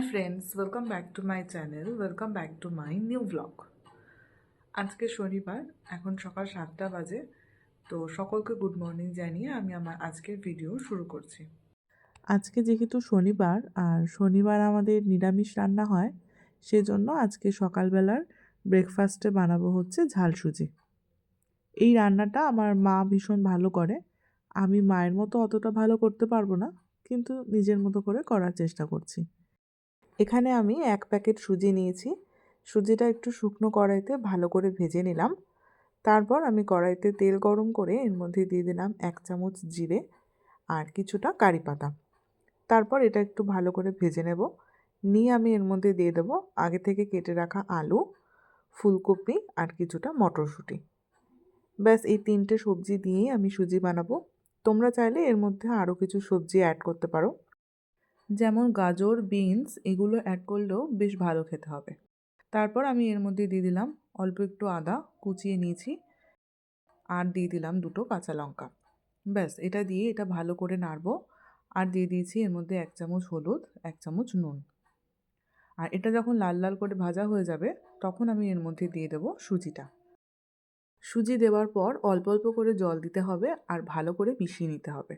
Hi friends welcome back to my channel welcome back to my new blog আজকে শনিবার, এখন সকাল সাতটা বাজে। তো সকলকে গুড মর্নিং জানিয়ে আমি আমার আজকের ভিডিও শুরু করছি। আজকে যেহেতু শনিবার, আর শনিবার আমাদের নিরামিষ রান্না হয়, সেজন্য আজকে সকালবেলার ব্রেকফাস্টে বানাবো হচ্ছে ঝাল সুজি। এই রান্নাটা আমার মা ভীষণ ভালো করে। আমি মায়ের মতো অতটা ভালো করতে পারব না, কিন্তু নিজের মতো করে করার চেষ্টা করছি। এখানে আমি এক প্যাকেট সুজি নিয়েছি। সুজিটা একটু শুকনো কড়াইতে ভালো করে ভেজে নিলাম। তারপর আমি কড়াইতে তেল গরম করে এর মধ্যে দিয়ে দিলাম এক চামচ জিরে আর কিছুটা কারি পাতা। তারপর এটা একটু ভালো করে ভেজে নেব। নিয়ে আমি এর মধ্যে দিয়ে দেবো আগে থেকে কেটে রাখা আলু, ফুলকপি আর কিছুটা মটরশুঁটি। ব্যাস, এই তিনটে সবজি দিয়েই আমি সুজি বানাবো। তোমরা চাইলে এর মধ্যে আরও কিছু সবজি অ্যাড করতে পারো। যেমন গাজর, বিনস এগুলো অ্যাড করলেও বেশ ভালো খেতে হবে। তারপর আমি এর মধ্যে দিয়ে দিলাম অল্প একটু আদা, কুচিয়ে নিয়েছি আর দিয়ে দিলাম দুটো কাঁচা লঙ্কা। ব্যাস, এটা দিয়ে এটা ভালো করে নাড়বো আর দিয়ে দিয়েছি এর মধ্যে এক চামচ হলুদ, এক চামচ নুন। আর এটা যখন লাল লাল করে ভাজা হয়ে যাবে, তখন আমি এর মধ্যে দিয়ে দেবো সুজিটা। সুজি দেওয়ার পর অল্প অল্প করে জল দিতে হবে আর ভালো করে মিশিয়ে নিতে হবে।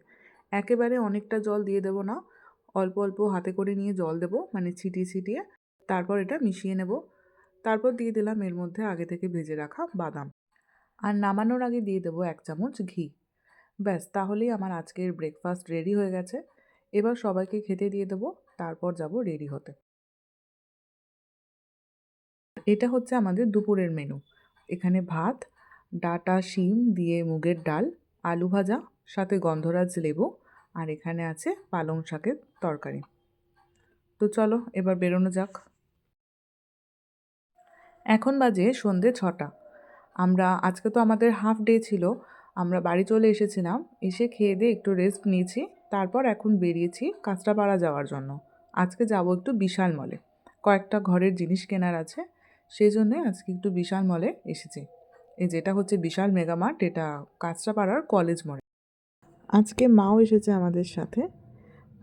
একেবারে অনেকটা জল দিয়ে দেবো না অল্প অল্প হাতে করে নিয়ে জল দেবো মানে ছিটিয়ে ছিটিয়ে তারপর এটা মিশিয়ে নেব। তারপর দিয়ে দিলাম এর মধ্যে আগে থেকে ভেজে রাখা বাদাম। আর নামানোর আগে দিয়ে দেবো এক চামচ ঘি। ব্যাস, তাহলেই আমার আজকের ব্রেকফাস্ট রেডি হয়ে গেছে। এবার সবাইকে খেতে দিয়ে দেবো, তারপর যাব রেডি হতে। এটা হচ্ছে আমাদের দুপুরের মেনু এখানে ভাত, ডাটা, শিম দিয়ে মুগের ডাল, আলু ভাজা, সাথে গন্ধরাজ লেবু আর এখানে আছে পালং শাকের তরকারি। তো চলো, এবার বেরোনো যাক। এখন বাজে সন্ধে ছটা। আমরা, আজকে তো আমাদের হাফ ডে ছিল, আমরা বাড়ি চলে এসেছিলাম, এসে খেয়ে দিয়ে একটু রেস্ট নিয়েছি, তারপর এখন বেরিয়েছি কাঁচরাপাড়া যাওয়ার জন্য। আজকে যাব একটু বিশাল মলে। কয়েকটা ঘরের জিনিস কেনার আছে, সেই জন্যে আজকে একটু বিশাল মলে এসেছি। এই যেটা হচ্ছে বিশাল মেগামার্ট এটা কাঁচরাপাড়ার কলেজ মোড়ে আজকে মাও এসেছে আমাদের সাথে।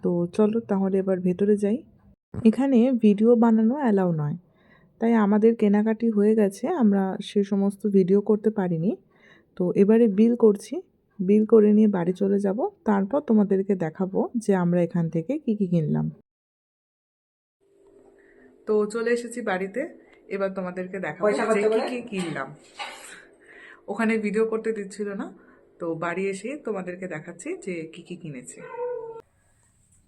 তো চলো তাহলে এবার ভেতরে যাই। এখানে ভিডিও বানানো অ্যালাউ নয়। তাই আমাদের কেনাকাটি হয়ে গেছে আমরা সে সমস্ত ভিডিও করতে পারিনি। তো এবারে বিল করছি। বিল করে নিয়ে বাড়ি চলে যাব। তারপর তোমাদেরকে দেখাবো যে আমরা এখান থেকে কি কি কিনলাম। তো চলে এসেছি বাড়িতে। এবার তোমাদেরকে দেখাবো যে কি কি কিনলাম। ওখানে ভিডিও করতে দিচ্ছিল না। তো বাড়ি এসে তোমাদেরকে দেখাচ্ছি যে কি কি কিনেছি।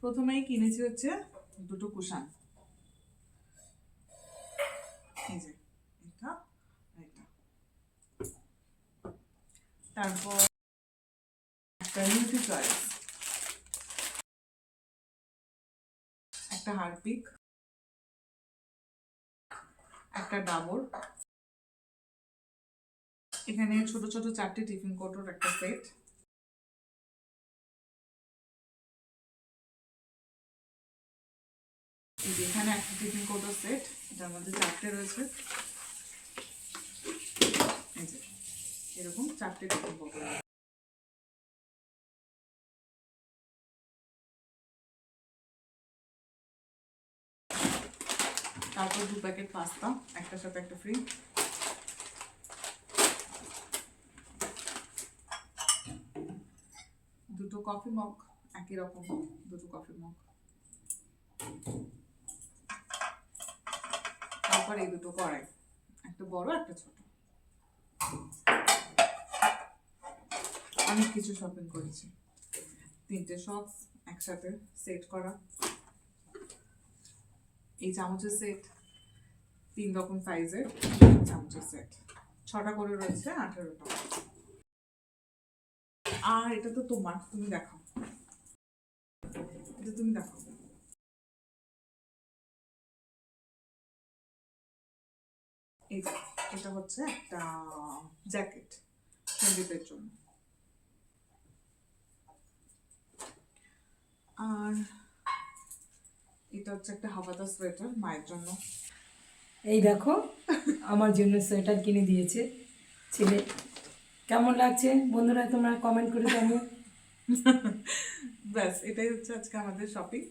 প্রথমেই কিনেছি হচ্ছে দুটো কুশান। তারপর একটা নিউট্রি চয়েস একটা হারপিক একটা ডাবর এখানে ছোট ছোট চারটে টিফিন কোটোর একটা সেট। এখানে একটা টিফিন কোটোর সেট, এটার মধ্যে চারটে রয়েছে। এরকম চারটে টিফিন কোটো। তারপর দু প্যাকেট পাস্তা, একটার সাথে একটা ফ্রি। দুটো কফি মগ একই রকম দুটো কফি মগ তারপর এই দুটো কড়াই, একটা বড়, একটা ছোট। অনেক কিছু শপিং করেছি। তিনটে সক্স একসাথে সেট করা। এই চামচের সেট তিন রকম সাইজের চামচের সেট ছটা করে রয়েছে আঠেরো টাকা আর এটা তো তোমার তুমি দেখাও। এটা তুমি যে, এটা হচ্ছে একটা জ্যাকেট সঙ্গীতের জন্য। আর এটা হচ্ছে একটা হাওয়াদার সোয়েটার মায়ের জন্য। এই দেখো আমার জন্য সোয়েটার কিনে দিয়েছে ছেলে। কেমন লাগছে? বন্ধুরা, তোমরা কমেন্ট করে জানো ব্যাস, এটাই হচ্ছে আজকে আমাদের শপিং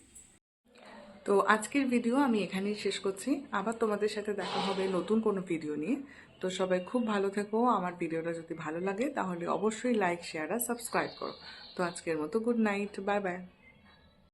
তো আজকের ভিডিও আমি এখানেই শেষ করছি। আবার তোমাদের সাথে দেখা হবে নতুন কোনো ভিডিও নিয়ে। তো সবাই খুব ভালো থেকো। আমার ভিডিওটা যদি ভালো লাগে, তাহলে অবশ্যই লাইক শেয়ার আর সাবস্ক্রাইব করো। তো আজকের মতো গুড নাইট বাই বাই